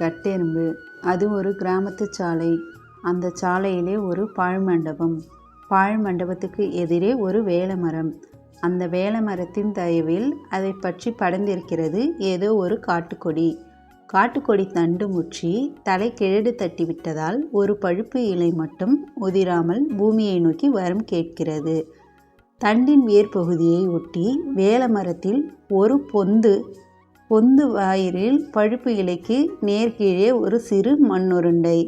கட்டெரும்பு. அது ஒரு கிராமத்து சாலை. அந்த சாலையிலே ஒரு பாழ்மண்டபம். பாழ்மண்டபத்துக்கு எதிரே ஒரு வேலமரம். அந்த வேலமரத்தின் தயவில் அதை பற்றி படர்ந்திருக்கிறது ஏதோ ஒரு காட்டுக்கொடி. காட்டுக்கொடி தண்டு முற்றி தலை கிழடு தட்டி விட்டதால் ஒரு பழுப்பு இலை மட்டும் உதிராமல் பூமியை நோக்கி வரம் கேட்கிறது. தண்டின் வேர்பகுதியை ஒட்டி வேலமரத்தில் ஒரு பொந்து பொந்து வாயிலில் பழுப்பு இலைக்கு நேர்கீழே ஒரு சிறு மண்ணுருண்டை.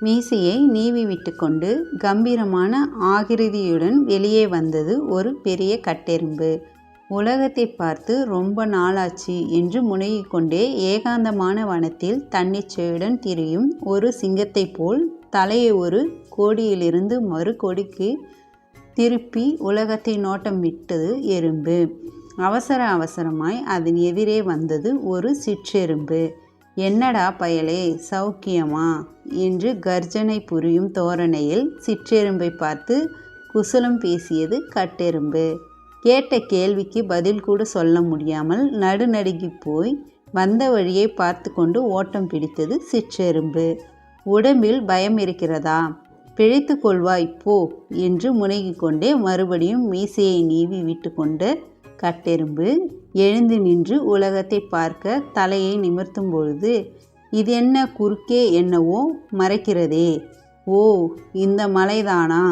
மீசையை நீவி விட்டுக்கொண்டு கம்பீரமான ஆகிருதியுடன் வெளியே வந்தது ஒரு பெரிய கட்டெரும்பு. உலகத்தை பார்த்து ரொம்ப நாளாச்சு என்று முனகிக்கொண்டே ஏகாந்தமான வனத்தில் தன்னிச்சையுடன் திரியும் ஒரு சிங்கத்தைப் போல் தலையை ஒரு கோடியிலிருந்து மறு கொடிக்கு திருப்பி உலகத்தை நோட்டம் விட்டது எறும்பு. அவசர அவசரமாய் அதன் எதிரே வந்தது ஒரு சிற்றெரும்பு. என்னடா பயலே சௌக்கியமா என்று கர்ஜனை புரியும் தோரணையில் சிற்றெரும்பை பார்த்து குசலம் பேசியது கட்டெரும்பு. கேட்ட கேள்விக்கு பதில் கூட சொல்ல முடியாமல் நடுநடுங்கி போய் வந்த வழியை பார்த்து கொண்டு ஓட்டம் பிடித்தது சிற்றெரும்பு. உடம்பில் பயம் இருக்கிறதா? பிழைத்து கொள்வாய் போ என்று முனகிக் கொண்டே மறுபடியும் மீசையை நீவி விட்டு கொண்டு கட்டெரும்பு எழுந்து நின்று உலகத்தை பார்க்க தலையை நிமிர்த்தும் பொழுது இது என்ன குறுக்கே என்னவோ மறைக்கிறதே. ஓ இந்த மலைதானா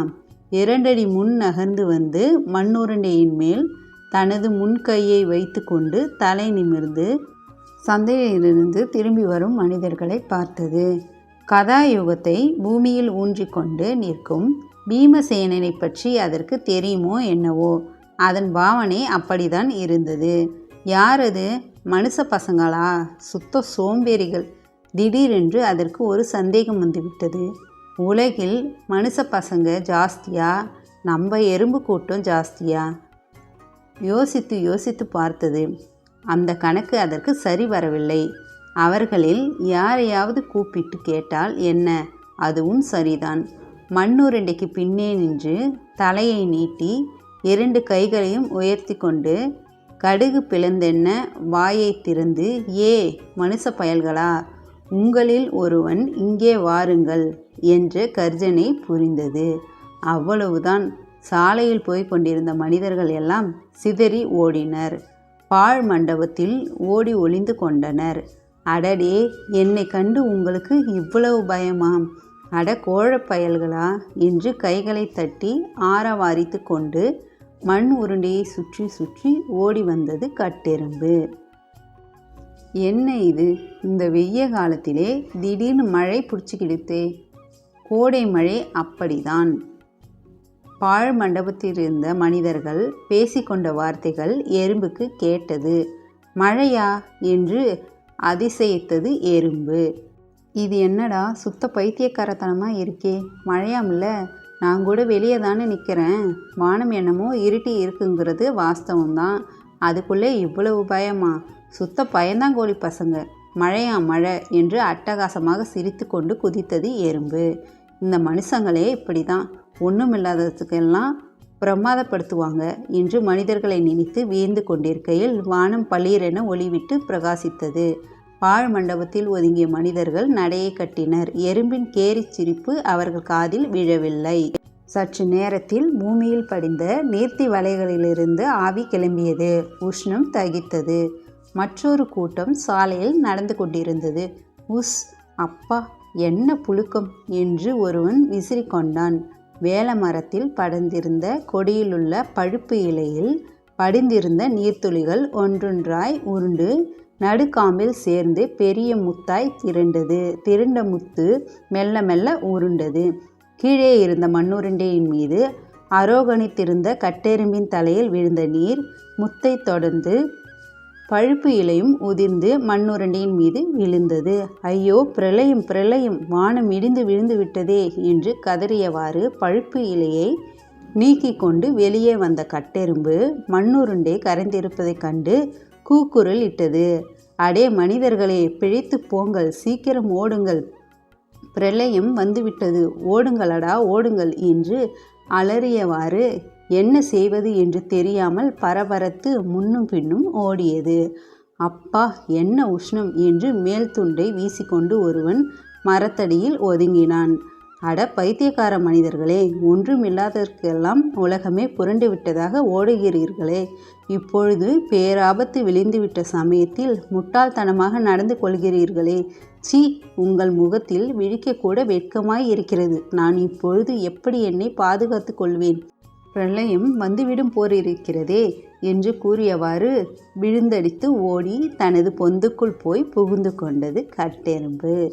இரண்டடி முன் நகர்ந்து வந்து மண்ணுருண்டையின் மேல் தனது முன்கையை வைத்து கொண்டு தலை நிமிர்ந்து சந்தையிலிருந்து திரும்பி வரும் மனிதர்களை பார்த்தது. கதாயுகத்தை பூமியில் ஊன்றிக்கொண்டு நிற்கும் பீமசேனனை பற்றி அதற்கு தெரியுமோ என்னவோ? அதன் பாவனை அப்படிதான் இருந்தது. யார் அது? மனுஷ பசங்களா? சுத்த சோம்பேறிகள். திடீரென்று அதற்கு ஒரு சந்தேகம் வந்துவிட்டது. உலகில் மனுஷ பசங்க ஜாஸ்தியா? நம்ம எறும்பு கூட்டம் ஜாஸ்தியா? யோசித்து யோசித்து பார்த்தது. அந்த கணக்கு அதற்கு சரி வரவில்லை. அவர்களில் யாரையாவது கூப்பிட்டு கேட்டால் என்ன? அதுவும் சரிதான். மண்ணுரண்டைக்கு பின்னே நின்று தலையை நீட்டி இரண்டு கைகளையும் உயர்த்தி கொண்டு கடுகு பிளந்தென்ன வாயை திறந்து ஏ மனுஷ பயல்களா உங்களில் ஒருவன் இங்கே வாருங்கள் என்ற கர்ஜனை புரிந்தது. அவ்வளவுதான். சாலையில் போய் கொண்டிருந்த மனிதர்கள் எல்லாம் சிதறி ஓடினர். பாழ் மண்டபத்தில் ஓடி ஒளிந்து கொண்டனர். அடடே என்னை கண்டு உங்களுக்கு இவ்வளவு பயமாம். அட கோழப்பயல்களா என்று கைகளை தட்டி ஆரவாரித்து கொண்டு மண் உருண்டையை சுற்றி சுற்றி ஓடி வந்தது கட்டெரும்பு. என்ன இது? இந்த வெய்ய காலத்திலே திடீர்னு மழை பிடிச்சிக்கிடுத்தே. கோடை மழை அப்படிதான். பாழ் மண்டபத்தில் இருந்த மனிதர்கள் பேசிக்கொண்ட வார்த்தைகள் எறும்புக்கு கேட்டது. மழையா? என்று அதிசயித்தது எறும்பு. இது என்னடா? சுத்த பைத்தியக்காரத்தனமாக இருக்கே. மழையாமில்ல நான் கூட வெளியே தானே நிற்கிறேன் வானம் என்னமோ இருட்டி இருக்குங்கிறது வாஸ்தவம்தான். அதுக்குள்ளே இவ்வளவு பயமா? சுத்த பயந்தாங்கோழி பசங்க. மழையா மழை என்று அட்டகாசமாக சிரித்து கொண்டு குதித்தது எறும்பு. இந்த மனுஷங்களே இப்படி தான் ஒன்றுமில்லாததுக்கெல்லாம் பிரமாதப்படுத்துவாங்க என்று மனிதர்களை நினைத்து வியந்து கொண்டிருக்கையில் வானம் பளீரென ஒளிவிட்டு பிரகாசித்தது. பாழ் மண்டபத்தில் ஒதுங்கிய மனிதர்கள் நடையை கட்டினர். எறும்பின் கேரிச் சிரிப்பு அவர்கள் காதில் விழவில்லை. சற்று நேரத்தில் பூமியில் படிந்த நீர்த்தி வலைகளிலிருந்து ஆவி கிளம்பியது. உஷ்ணம் தகித்தது. மற்றொரு கூட்டம் சாலையில் நடந்து கொண்டிருந்தது. உஸ் அப்பா என்ன புழுக்கம்? என்று ஒருவன் விசிறிக்கொண்டான். வேலமரத்தில் படர்ந்திருந்த கொடியிலுள்ள பழுப்பு இலையில் படிந்திருந்த நீர்த்துளிகள் ஒன்றொன்றாய் உருண்டு நடுக்காம்பில் சேர்ந்து பெரிய முத்தாய் திரண்டது. திரண்ட முத்து மெல்ல மெல்ல உருண்டது. கீழே இருந்த மண்ணுருண்டையின் மீது அரோகணித்திருந்த கட்டெரும்பின் தலையில் விழுந்த நீர் முத்தை தொடர்ந்து பழுப்பு இலையும் உதிர்ந்து மண்ணுருண்டையின் மீது விழுந்தது. ஐயோ பிரளயம் பிரளயம்! வானம் இடிந்து விழுந்து விட்டதே என்று கதறியவாறு பழுப்பு இலையை நீக்கி கொண்டு வெளியே வந்த கட்டெரும்பு மண்ணுருண்டை கரைந்திருப்பதைக் கண்டு கூக்குரல் இட்டது. அடே மனிதர்களே பிழைத்து போங்கள் சீக்கிரம் ஓடுங்கள். பிரளயம் வந்துவிட்டது. ஓடுங்களடா ஓடுங்கள் என்று அலறியவாறு என்ன செய்வது என்று தெரியாமல் பரபரத்து முன்னும் பின்னும் ஓடியது. அப்பா என்ன உஷ்ணம் என்று மேல் துண்டை வீசிக்கொண்டு ஒருவன் மரத்தடியில் ஒதுங்கினான். அட பைத்தியக்கார மனிதர்களே ஒன்றுமில்லாததற்கெல்லாம் உலகமே புரண்டு விட்டதாக ஓடுகிறீர்களே. இப்பொழுது பேராபத்து விளைந்துவிட்ட சமயத்தில் முட்டாள்தனமாக நடந்து கொள்கிறீர்களே. சீ உங்கள் முகத்தில் விழிக்கக்கூட வெட்கமாய் இருக்கிறது. நான் இப்பொழுது எப்படி என்னை பாதுகாத்து கொள்வேன்? பிரளயம் வந்துவிடும் போரிருக்கிறதே என்று கூறியவாறு விழுந்தடித்து ஓடி தனது பொந்துக்குள் போய் புகுந்து கொண்டது கட்டெரும்பு.